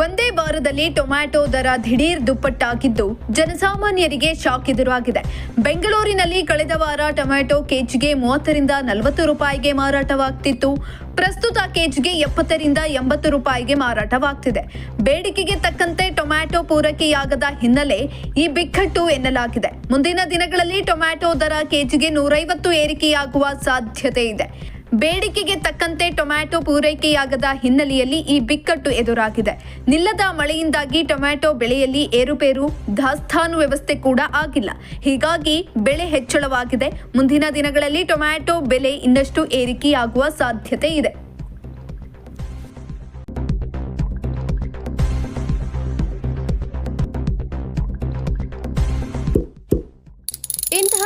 ನಗರದಲ್ಲಿ ಟೊಮ್ಯಾಟೊ ದರ ದಿಢೀರ್ ದುಪ್ಪಟ್ಟಾಗಿದ್ದು ಜನಸಾಮಾನ್ಯರಿಗೆ ಶಾಕ್ ಎದುರಾಗಿದೆ. ಬೆಂಗಳೂರಿನಲ್ಲಿ ಕಳೆದ ವಾರ ಟೊಮ್ಯಾಟೊ ಕೆಜಿಗೆ ಮೂವತ್ತರಿಂದ ನಲವತ್ತು ರೂಪಾಯಿಗೆ ಮಾರಾಟವಾಗ್ತಿತ್ತು. ಪ್ರಸ್ತುತ ಕೆಜಿಗೆ ಎಪ್ಪತ್ತರಿಂದ ಎಂಬತ್ತು ರೂಪಾಯಿಗೆ ಮಾರಾಟವಾಗ್ತಿದೆ. ಬೇಡಿಕೆಗೆ ತಕ್ಕಂತೆ ಟೊಮ್ಯಾಟೊ ಪೂರೈಕೆಯಾಗದ ಹಿನ್ನೆಲೆ ಈ ಬಿಕ್ಕಟ್ಟು ಎನ್ನಲಾಗಿದೆ. ಮುಂದಿನ ದಿನಗಳಲ್ಲಿ ಟೊಮ್ಯಾಟೊ ದರ ಕೆಜಿಗೆ ನೂರೈವತ್ತು ಏರಿಕೆಯಾಗುವ ಸಾಧ್ಯತೆ ಇದೆ. ಬೇಡಿಕೆಗೆ ತಕ್ಕಂತೆ ಟೊಮ್ಯಾಟೊ ಪೂರೈಕೆಯಾಗದ ಹಿನ್ನೆಲೆಯಲ್ಲಿ ಈ ಬಿಕ್ಕಟ್ಟು ಎದುರಾಗಿದೆ. ನಿಲ್ಲದ ಮಳೆಯಿಂದಾಗಿ ಟೊಮ್ಯಾಟೊ ಬೆಳೆಯಲ್ಲಿ ಏರುಪೇರು, ದಾಸ್ತಾನು ವ್ಯವಸ್ಥೆ ಕೂಡ ಆಗಿಲ್ಲ. ಹೀಗಾಗಿ ಬೆಳೆ ಹೆಚ್ಚಳವಾಗಿದೆ. ಮುಂದಿನ ದಿನಗಳಲ್ಲಿ ಟೊಮ್ಯಾಟೊ ಬೆಲೆ ಇನ್ನಷ್ಟು ಏರಿಕೆಯಾಗುವ ಸಾಧ್ಯತೆ ಇದೆ. ಇಂತಹ